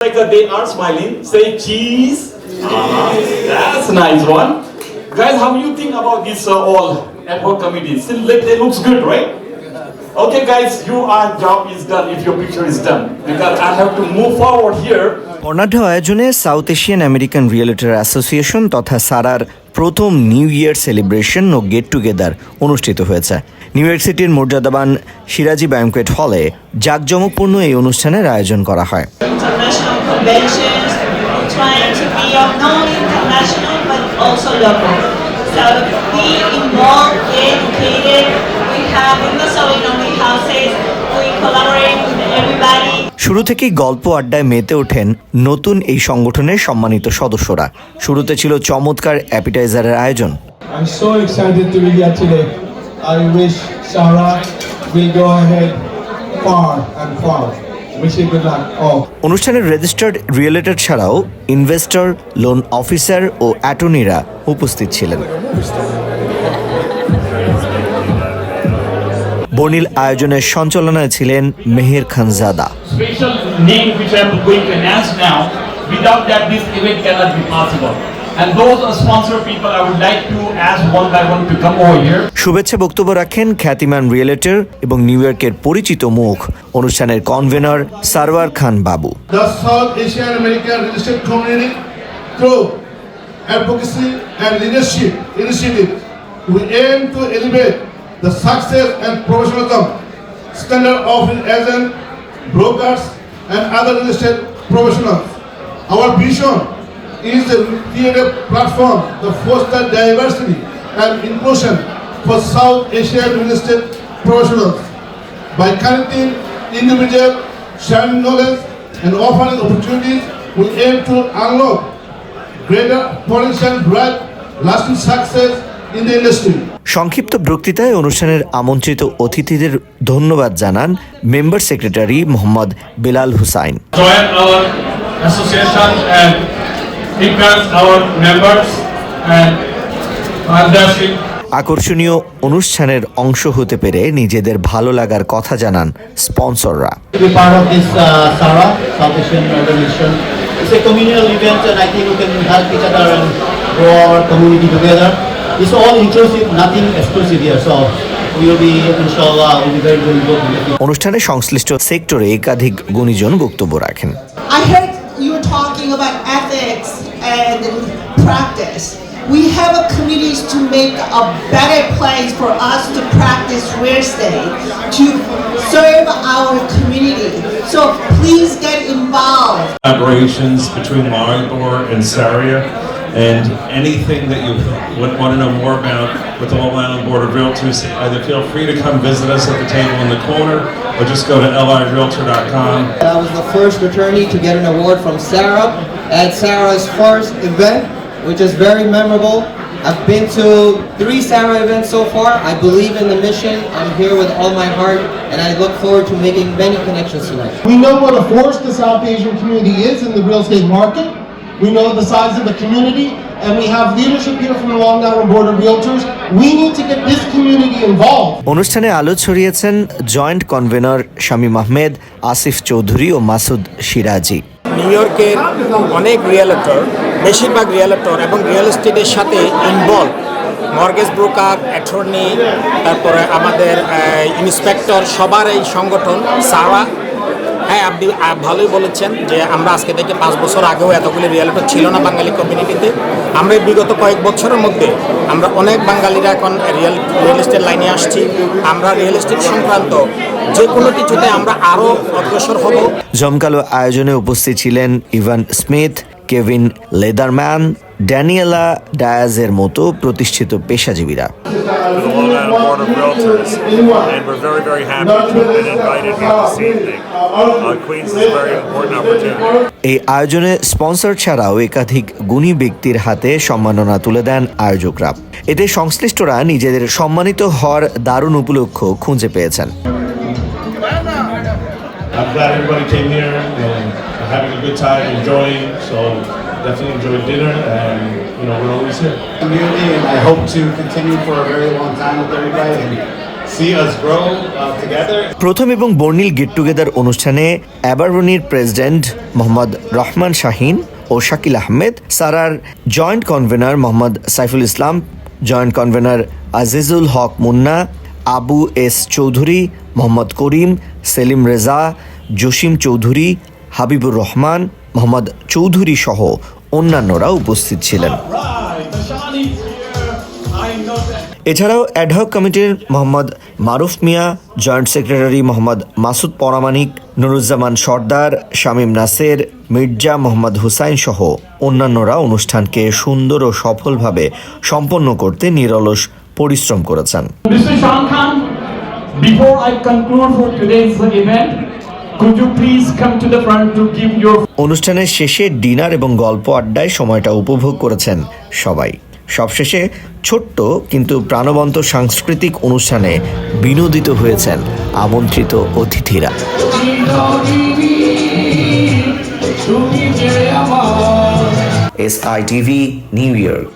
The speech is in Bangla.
Like uh, they are smiling. Say cheese. Ah, that's a nice one. Guys, how you think about this uh, all ad hoc committee? Still, it looks good, right? Okay, guys, your job is done if your picture is done. Because I have to move forward here. বর্ণাঢ্য আয়োজনে south Asian American realtor association তথা সারার প্রথম নিউ ইয়ার সেলিব্রেশন ও গেট টুগেদার অনুষ্ঠিত হয়েছে নিউ ইয়র্ক সিটির মর্যাদাবান সিরাজি ব্যাংকুয়েট হলে জাঁকজমকপূর্ণ এই অনুষ্ঠানের আয়োজন করা হয় conventions, trying to be of not international but also local. So we involve, get educated, we have in our houses, we collaborate with everybody. শুরু থেকেই গল্প আড্ডায় মেতে ওঠেন নতুন এই সংগঠনের সম্মানিত সদস্যরা শুরুতে ছিল চমৎকার অ্যাপিটাইজারের আয়োজন I'm so excited to be here today. I wish Sarah will go ahead far and far. অনুষ্ঠানের রেজিস্টার্ড রিয়েলেটেড ছাড়াও ইনভেস্টর লোন অফিসার ও অ্যাটর্নিরা উপস্থিত ছিলেন। বনিল আয়োজনের সঞ্চালনায় ছিলেন Meher Khanzada special And those are sponsor people, I would like to ask one by one to come over here. শুভেচ্ছা বক্তব্য রাখেন খ্যাতিমান রিয়েলেটর এবং নিউ ইয়র্কের পরিচিত মুখ অনুষ্ঠানের convenor Sarwar Khan Babu the South Asian American real estate community through advocacy and leadership initiative. We aim to elevate the success and professionalism standard of agent, brokers, and other real estate professionals. Our vision is to create a platform that foster diversity and inclusion for South Asian real estate professionals by connecting individuals, sharing knowledge, and offering opportunities, we aim to unlock greater potential, drive lasting success in the industry. সংক্ষিপ্ত বক্তৃতায় অনুষ্ঠানের আমন্ত্রিত অতিথিদের ধন্যবাদ জানান মেম্বার সেক্রেটারি মোহাম্মদ বেলাল হুসাইন আকর্ষণীয় অনুষ্ঠানের অংশ হতে পেরে নিজেদের ভালো লাগার কথা জানান স্পন্সররা। অনুষ্ঠানে সংশ্লিষ্ট সেক্টরে একাধিক গুণীজন বক্তব্য রাখেন। I had I heard you were talking about ethics and practice. We have a committees to make a better place for us to practice real estate, to serve our community. So please get involved. collaborations between Maribor and Saria. And anything that you would want to know more about with the Long Island Board of Realtors, either feel free to come visit us at the table in the corner or just go to lirealtor.com. I was the first attorney to get an award from Sarah at Sarah's first event, which is very memorable. I've been to three Sarah events so far. I believe in the mission. I'm here with all my heart, and I look forward to making many connections tonight. We know what a force the South Asian community is in the real estate market. We know the size of the community, and we have leadership here from the Long Island Board of Realtors. We need to get this community involved. অনুষ্ঠানে আলো ছড়িয়েছেন জয়েন্ট কনভেনর শামীম আহমেদ আসিফ চৌধুরী ও মাসুদ সিরাজি নিউ ইয়র্কের অনেক রিয়েলেটর বেশিরভাগ রিয়েলেটর এবং রিয়েল এস্টেটের সাথে ইনভলভ মর্গেজ ব্রোকার অ্যাটর্নি তারপরে আমাদের ইন্সপেক্টর সবার এই সংগঠন সারা হ্যাঁ আপনি ভালোই বলেছেন যে আমরা আজকে থেকে পাঁচ বছর আগেও এতগুলি রিয়েলেটর ছিল না বাঙালি কমিউনিটিতে আমরা বিগত কয়েক বছরের মধ্যে আমরা অনেক বাঙালিরা এখন রিয়েল রিয়েল এস্টেট লাইনে আসছি। আমরা রিয়েল এস্টেট সংক্রান্ত যে কোনো কিছুতে আমরা আরও অগ্রসর হব। জমকালো আয়োজনে উপস্থিত ছিলেন Evan Smith, Kevin Leatherman Daniela ডায়াজের মতো প্রতিষ্ঠিত পেশাজীবীরা এই আয়োজনে স্পন্সর ছাড়াও একাধিক গুণী ব্যক্তির হাতে সম্মাননা তুলে দেন আয়োজকরা এতে সংশ্লিষ্টরা নিজেদের সম্মানিত হওয়ার দারুণ উপলক্ষ খুঁজে পেয়েছেন I'm glad everybody came here, and having a good time, enjoying. So definitely enjoy dinner, and you know we're always here. Community, and I hope to continue for a very long time with everybody and see us grow uh, together. প্রথম এবং বর্ণিল গেট টুগেদার অনুষ্ঠানে অ্যাবারবনির প্রেসিডেন্ট মোহাম্মদ রহমান শাহিন ও শাকিল আহমেদ সারার joint convenor Mohammad Saiful Islam joint convenor Azizul Haque Munna Abu S Chowdhury Mohammad Karim Selim Reza Jasim Chowdhury Habibur Rahman Mohammad Chowdhury সহ অন্যান্যরা উপস্থিত ছিলেন. এছাড়াও অ্যাডহক কমিটির মোহাম্মদ মারুফ মিয়া জয়েন্ট সেক্রেটারি মোহাম্মদ মাসুদ পরামানিক, নুরুজ্জামান সর্দার, শামীম নাসের, মির্জা মোহাম্মদ হুসাইন সহ অন্যান্যরা অনুষ্ঠানকে সুন্দর ও সফলভাবে সম্পন্ন করতে নিরলস পরিশ্রম করেছেন could you please come to the front to give your অনুষ্ঠানের শেষে ডিনার এবং গল্প আড্ডায় সময়টা উপভোগ করেছেন সবাই। সবশেষে ছোট্ট কিন্তু প্রাণবন্ত সাংস্কৃতিক অনুষ্ঠানে বিনোদিত হয়েছেন আমন্ত্রিত অতিথিরা। S I TV new York